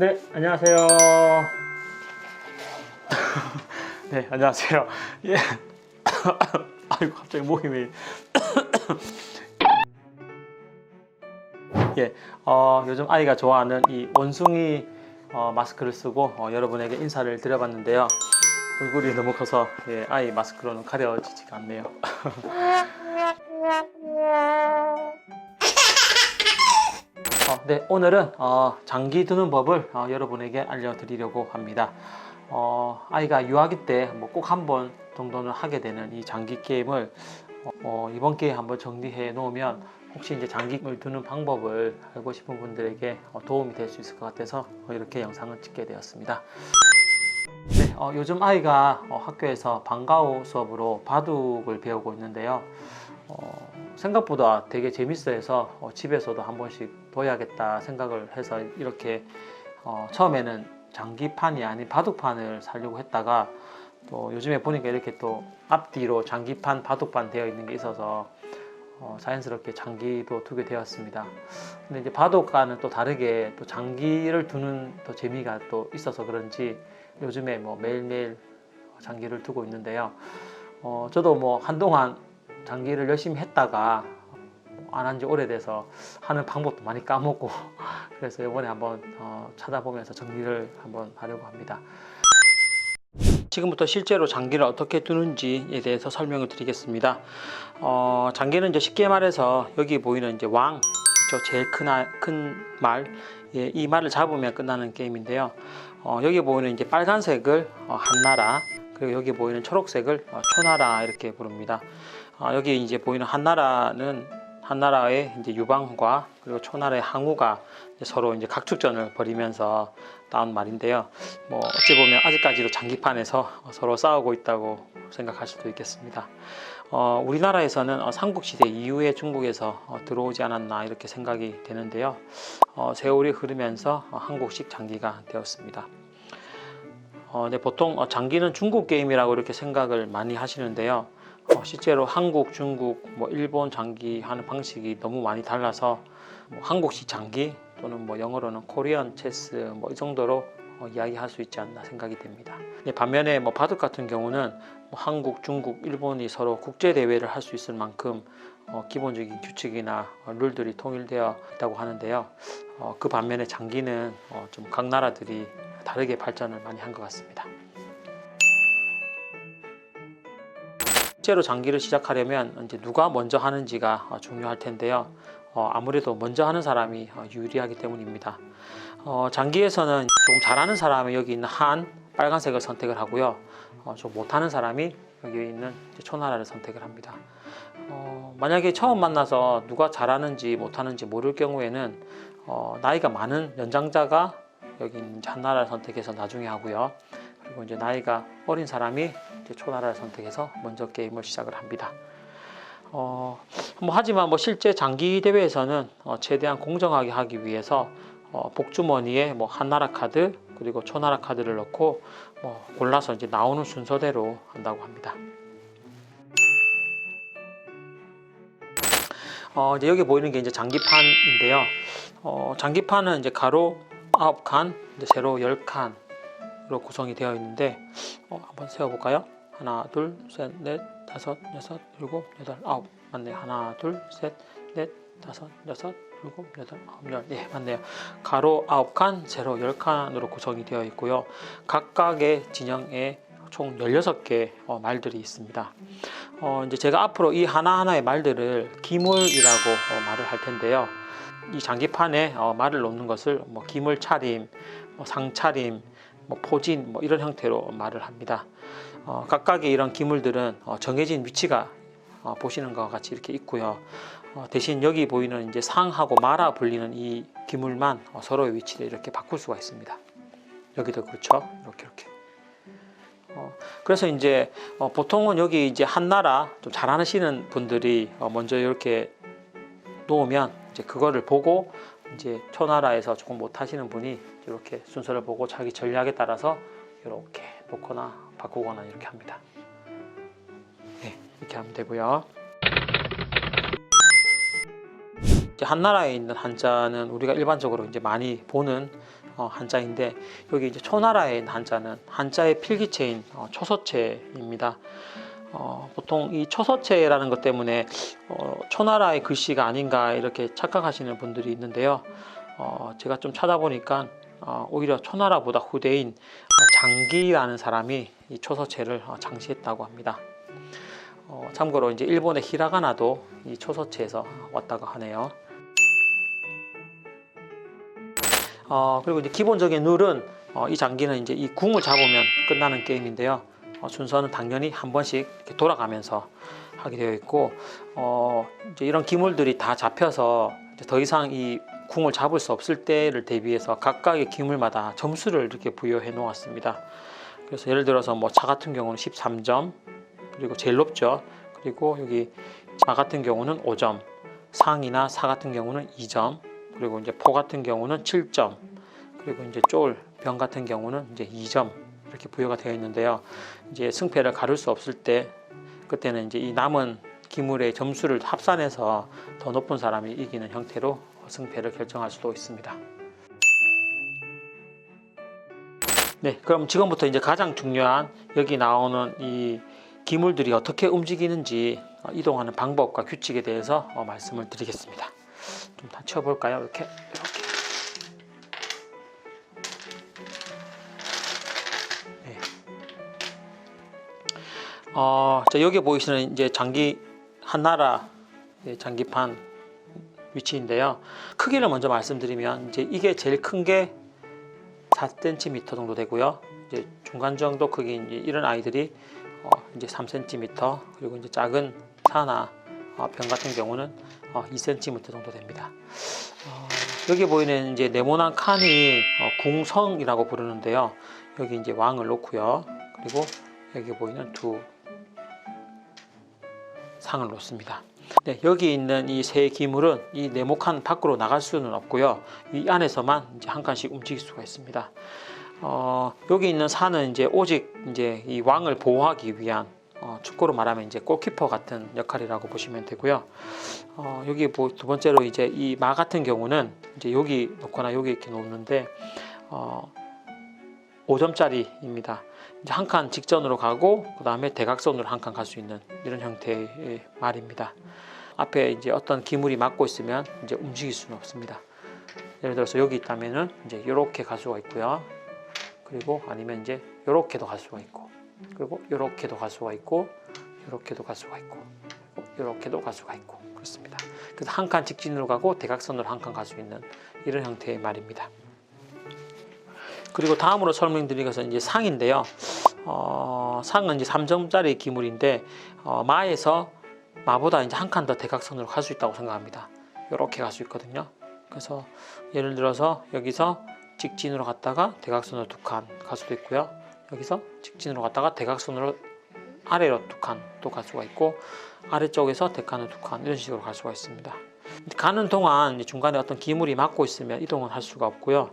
네, 안녕하세요. 네, 안녕하세요. 예. 아이고, 갑자기 목이 왜. 예, 어, 요즘 아이가 좋아하는 이 원숭이 어, 마스크를 쓰고 어, 여러분에게 인사를 드려봤는데요. 얼굴이 너무 커서 예, 아이 마스크로는 가려지지가 않네요. 어, 네, 오늘은 어, 장기 두는 법을 어, 여러분에게 알려드리려고 합니다. 어, 아이가 유아기 때 뭐 꼭 한 번 정도는 하게 되는 이 장기 게임을 어, 어, 이번 기회에 한번 정리해 놓으면 혹시 이제 장기를 두는 방법을 알고 싶은 분들에게 어, 도움이 될 수 있을 것 같아서 어, 이렇게 영상을 찍게 되었습니다. 네, 어, 요즘 아이가 어, 학교에서 방과후 수업으로 바둑을 배우고 있는데요. 어, 생각보다 되게 재밌어 해서 어, 집에서도 한 번씩 둬야겠다 생각을 해서 이렇게 어, 처음에는 장기판이 아닌 바둑판을 사려고 했다가 또 요즘에 보니까 이렇게 또 앞뒤로 장기판, 바둑판 되어 있는 게 있어서 어, 자연스럽게 장기도 두게 되었습니다. 근데 이제 바둑과는 또 다르게 또 장기를 두는 또 재미가 또 있어서 그런지 요즘에 뭐 매일매일 장기를 두고 있는데요. 어, 저도 뭐 한동안 장기를 열심히 했다가 안 한 지 오래돼서 하는 방법도 많이 까먹고 그래서 이번에 한번 어, 찾아보면서 정리를 한번 하려고 합니다. 지금부터 실제로 장기를 어떻게 두는지에 대해서 설명을 드리겠습니다. 어, 장기는 이제 쉽게 말해서 여기 보이는 이제 왕, 저 제일 큰 말, 예, 이 말을 잡으면 끝나는 게임인데요. 어, 여기 보이는 이제 빨간색을 어, 한나라, 그리고 여기 보이는 초록색을 어, 초나라 이렇게 부릅니다. 어, 여기 이제 보이는 한나라는 한나라의 이제 유방과 그리고 초나라의 항우가 이제 서로 이제 각축전을 벌이면서 나온 말인데요. 뭐 어찌 보면 아직까지도 장기판에서 서로 싸우고 있다고 생각할 수도 있겠습니다. 어, 우리나라에서는 어, 삼국시대 이후에 중국에서 어, 들어오지 않았나 이렇게 생각이 되는데요. 어, 세월이 흐르면서 어, 한국식 장기가 되었습니다. 어, 네, 보통 어, 장기는 중국 게임이라고 이렇게 생각을 많이 하시는데요. 어, 실제로 한국, 중국, 뭐 일본 장기 하는 방식이 너무 많이 달라서 뭐 한국식 장기 또는 뭐 영어로는 코리안 체스 뭐 이 정도로 어, 이야기할 수 있지 않나 생각이 됩니다. 네, 반면에 뭐 바둑 같은 경우는 뭐 한국, 중국, 일본이 서로 국제 대회를 할 수 있을 만큼 어, 기본적인 규칙이나 어, 룰들이 통일되어 있다고 하는데요. 어, 그 반면에 장기는 어, 좀 각 나라들이 다르게 발전을 많이 한 것 같습니다. 실제로 장기를 시작하려면 이제 누가 먼저 하는지가 어, 중요할 텐데요. 어, 아무래도 먼저 하는 사람이 어, 유리하기 때문입니다. 어, 장기에서는 조금 잘하는 사람이 여기 있는 한 빨간색을 선택을 하고요. 어, 좀 못하는 사람이 여기 있는 초나라를 선택을 합니다. 어, 만약에 처음 만나서 누가 잘하는지 못하는지 모를 경우에는 어, 나이가 많은 연장자가 여기 있는 한나라를 선택해서 나중에 하고요. 그리고 이제 나이가 어린 사람이 이제 초나라를 선택해서 먼저 게임을 시작을 합니다. 어, 뭐 하지만 뭐 실제 장기 대회에서는 어, 최대한 공정하게 하기 위해서 어, 복주머니에 뭐 한나라 카드 그리고 초나라 카드를 넣고 뭐 골라서 이제 나오는 순서대로 한다고 합니다. 어, 이제 여기 보이는 게 이제 장기판인데요. 어, 장기판은 이제 가로 9칸, 이제 세로 10칸으 로 구성이 되어 있는데 어, 한번 세워 볼까요? 하나, 둘, 셋, 넷, 다섯, 여섯, 일곱, 여덟, 아홉. 맞네. 하나, 둘, 셋, 넷, 다섯, 여섯, 일곱, 여덟, 아홉, 열. 예, 맞네요. 가로 아홉 칸, 세로 열 칸으로 구성이 되어 있고요. 각각의 진영에 총 16개 어, 말들이 있습니다. 어, 이제 제가 앞으로 이 하나하나의 말들을 기물이라고 어, 말을 할 텐데요. 이 장기판에 어, 말을 놓는 것을 뭐 기물 차림, 뭐 상차림, 뭐 포진 뭐 이런 형태로 말을 합니다. 어, 각각의 이런 기물들은 어, 정해진 위치가 어, 보시는 것과 같이 이렇게 있고요. 어, 대신 여기 보이는 이제 상하고 마라 불리는 이 기물만 어, 서로의 위치를 이렇게 바꿀 수가 있습니다. 여기도 그렇죠. 이렇게 이렇게. 어, 그래서 이제 어, 보통은 여기 이제 한나라 좀 잘하시는 분들이 어, 먼저 이렇게 놓으면 이제 그거를 보고 이제 초나라에서 조금 못하시는 분이 이렇게 순서를 보고 자기 전략에 따라서 이렇게 놓거나 바꾸거나 이렇게 합니다. 네, 이렇게 하면 되고요. 한나라에 있는 한자는 우리가 일반적으로 이제 많이 보는 어, 한자인데 여기 이제 초나라에 있는 한자는 한자의 필기체인 어, 초서체입니다. 어, 보통 이 초서체라는 것 때문에 어, 초나라의 글씨가 아닌가 이렇게 착각하시는 분들이 있는데요. 어, 제가 좀 찾아보니까 어, 오히려 초나라보다 후대인 어, 장기라는 사람이 이 초서체를 어, 장시했다고 합니다. 어, 참고로 이제 일본의 히라가나도 이 초서체에서 왔다고 하네요. 어, 그리고 이제 기본적인 룰은 어, 이 장기는 이제 이 궁을 잡으면 끝나는 게임인데요. 어, 순서는 당연히 한 번씩 돌아가면서 하게 되어 있고 어, 이제 이런 기물들이 다 잡혀서 더 이상 이 궁을 잡을 수 없을 때를 대비해서 각각의 기물마다 점수를 이렇게 부여해 놓았습니다. 그래서 예를 들어서 뭐차 같은 경우는 13점 그리고 제일 높죠. 그리고 여기 마 같은 경우는 5점, 상이나 사 같은 경우는 2점, 그리고 이제 포 같은 경우는 7점, 그리고 이제 쫄, 병 같은 경우는 이제 2점 이렇게 부여가 되어 있는데요. 이제 승패를 가를 수 없을 때 그때는 이제 이 남은 기물의 점수를 합산해서 더 높은 사람이 이기는 형태로 승패를 결정할 수도 있습니다. 네, 그럼 지금부터 이제 가장 중요한 여기 나오는 이 기물들이 어떻게 움직이는지 어, 이동하는 방법과 규칙에 대해서 어, 말씀을 드리겠습니다. 좀 다 치워볼까요? 이렇게 이렇게. 네. 어, 자, 여기 보이시는 이제 장기 한나라 예, 장기판 위치인데요. 크기를 먼저 말씀드리면 이제 이게 제일 큰 게 4cm 정도 되고요. 이제 중간 정도 크기 이제 이런 아이들이 어, 이제 3cm 그리고 이제 작은 사나 어, 병 같은 경우는 어, 2cm 정도 됩니다. 어, 여기 보이는 이제 네모난 칸이 어, 궁성이라고 부르는데요. 여기 이제 왕을 놓고요. 그리고 여기 보이는 두 상을 놓습니다. 네, 여기 있는 이 세 기물은 이 네모칸 밖으로 나갈 수는 없고요. 이 안에서만 한 칸씩 움직일 수가 있습니다. 어, 여기 있는 산은 이제 오직 이제 이 왕을 보호하기 위한 어, 축구로 말하면 이제 골키퍼 같은 역할이라고 보시면 되고요. 어, 여기 뭐 두 번째로 이제 이 마 같은 경우는 이제 여기 놓거나 여기 이렇게 놓는데 어, 5점짜리입니다. 이제 한 칸 직전으로 가고 그 다음에 대각선으로 한 칸 갈 수 있는 이런 형태의 말입니다. 앞에 이제 어떤 기물이 막고 있으면 이제 움직일 수는 없습니다. 예를 들어서 여기 있다면은 이제 이렇게 갈 수가 있고요. 그리고 아니면 이제 이렇게도 갈 수가 있고, 그리고 이렇게도 갈 수가 있고, 이렇게도 갈 수가 있고, 이렇게도 갈 수가 있고 그렇습니다. 그래서 한 칸 직진으로 가고 대각선으로 한 칸 갈 수 있는 이런 형태의 말입니다. 그리고 다음으로 설명드릴 것은 이제 상인데요. 어, 상은 이제 3점짜리 기물인데 어, 마에서 마보다 이제 한 칸 더 대각선으로 갈 수 있다고 생각합니다. 이렇게 갈 수 있거든요. 그래서 예를 들어서 여기서 직진으로 갔다가 대각선으로 두 칸 갈 수도 있고요. 여기서 직진으로 갔다가 대각선으로 아래로 두 칸 또 갈 수가 있고 아래쪽에서 대칸으로 두 칸 이런 식으로 갈 수가 있습니다. 가는 동안 중간에 어떤 기물이 막고 있으면 이동은 할 수가 없고요.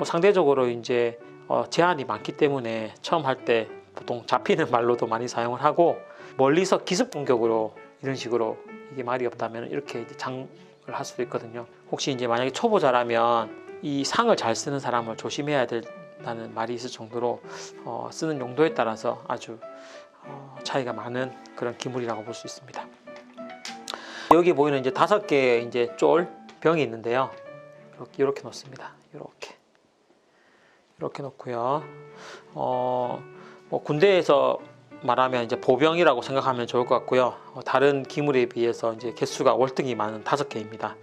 뭐 상대적으로 이제 어, 제한이 많기 때문에 처음 할 때 보통 잡히는 말로도 많이 사용을 하고 멀리서 기습 공격으로 이런 식으로 이게 말이 없다면 이렇게 장을 할 수도 있거든요. 혹시 이제 만약에 초보자라면 이 상을 잘 쓰는 사람을 조심해야 된다는 말이 있을 정도로 어, 쓰는 용도에 따라서 아주 어, 차이가 많은 그런 기물이라고 볼 수 있습니다. 여기 보이는 이제 다섯 개의 이제 쫄 병이 있는데요. 이렇게 이렇게 놓습니다. 이렇게 이렇게 놓고요. 어, 뭐 군대에서 말하면 이제 보병이라고 생각하면 좋을 것 같고요. 어, 다른 기물에 비해서 이제 개수가 월등히 많은 다섯 개입니다.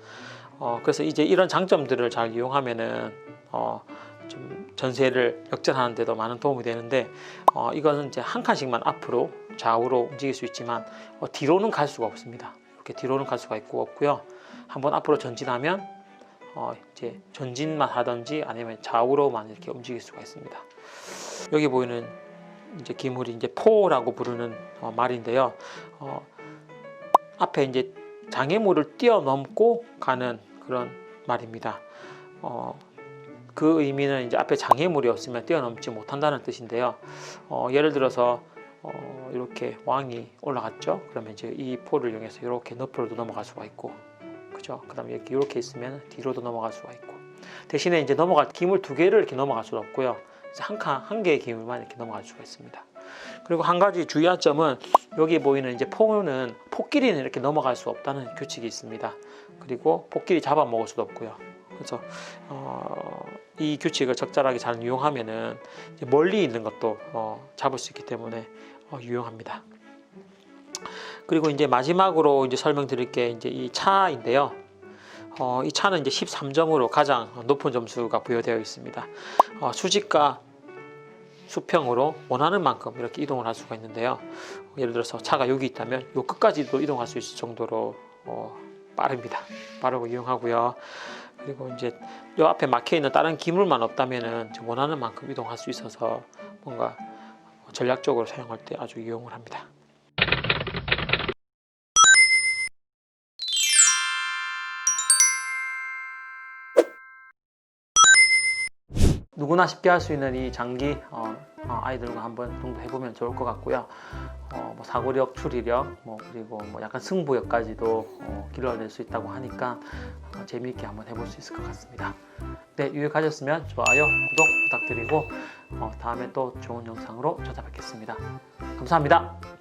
어, 그래서 이제 이런 장점들을 잘 이용하면은 어, 좀 전세를 역전하는 데도 많은 도움이 되는데 어, 이거는 이제 한 칸씩만 앞으로 좌우로 움직일 수 있지만 어, 뒤로는 갈 수가 없습니다. 이렇게 뒤로는 갈 수가 있고 없고요. 한번 앞으로 전진하면 어, 이제 전진만 하든지 아니면 좌우로만 이렇게 움직일 수가 있습니다. 여기 보이는 이제 기물이 이제 포라고 부르는 어, 말인데요. 어, 앞에 이제 장애물을 뛰어넘고 가는 그런 말입니다. 어, 그 의미는 이제 앞에 장애물이 없으면 뛰어넘지 못한다는 뜻인데요. 어, 예를 들어서 어, 이렇게 왕이 올라갔죠. 그러면 이제 이 포를 이용해서 이렇게 너프로도 넘어갈 수가 있고, 그죠? 그 다음에 이렇게 이렇게 있으면 뒤로도 넘어갈 수가 있고, 대신에 이제 넘어갈 기물 두 개를 이렇게 넘어갈 수는 없고요. 한 칸, 한 개의 기물만 이렇게 넘어갈 수가 있습니다. 그리고 한 가지 주의할 점은 여기 보이는 이제 포는 포끼리는 이렇게 넘어갈 수 없다는 규칙이 있습니다. 그리고 포끼리 잡아먹을 수도 없고요. 그래서 어, 이 규칙을 적절하게 잘 이용하면은 멀리 있는 것도 어, 잡을 수 있기 때문에 어, 유용합니다. 그리고 이제 마지막으로 이제 설명드릴 게 이제 이 차인데요. 어, 이 차는 이제 13점으로 가장 높은 점수가 부여되어 있습니다. 어, 수직과 수평으로 원하는 만큼 이렇게 이동을 할 수가 있는데요. 예를 들어서 차가 여기 있다면 요 끝까지도 이동할 수 있을 정도로 어, 빠릅니다. 빠르고 유용하고요. 그리고 이제 요 앞에 막혀 있는 다른 기물만 없다면은 원하는 만큼 이동할 수 있어서 뭔가 전략적으로 사용할 때 아주 유용을 합니다. 누구나 쉽게 할 수 있는 이 장기 어, 어, 아이들과 한번 정도 해보면 좋을 것 같고요. 어, 뭐 사고력, 추리력, 뭐 그리고 뭐 약간 승부욕까지도 어, 길러낼 수 있다고 하니까 어, 재미있게 한번 해볼 수 있을 것 같습니다. 네, 유익하셨으면 좋아요, 구독 부탁드리고 어, 다음에 또 좋은 영상으로 찾아뵙겠습니다. 감사합니다.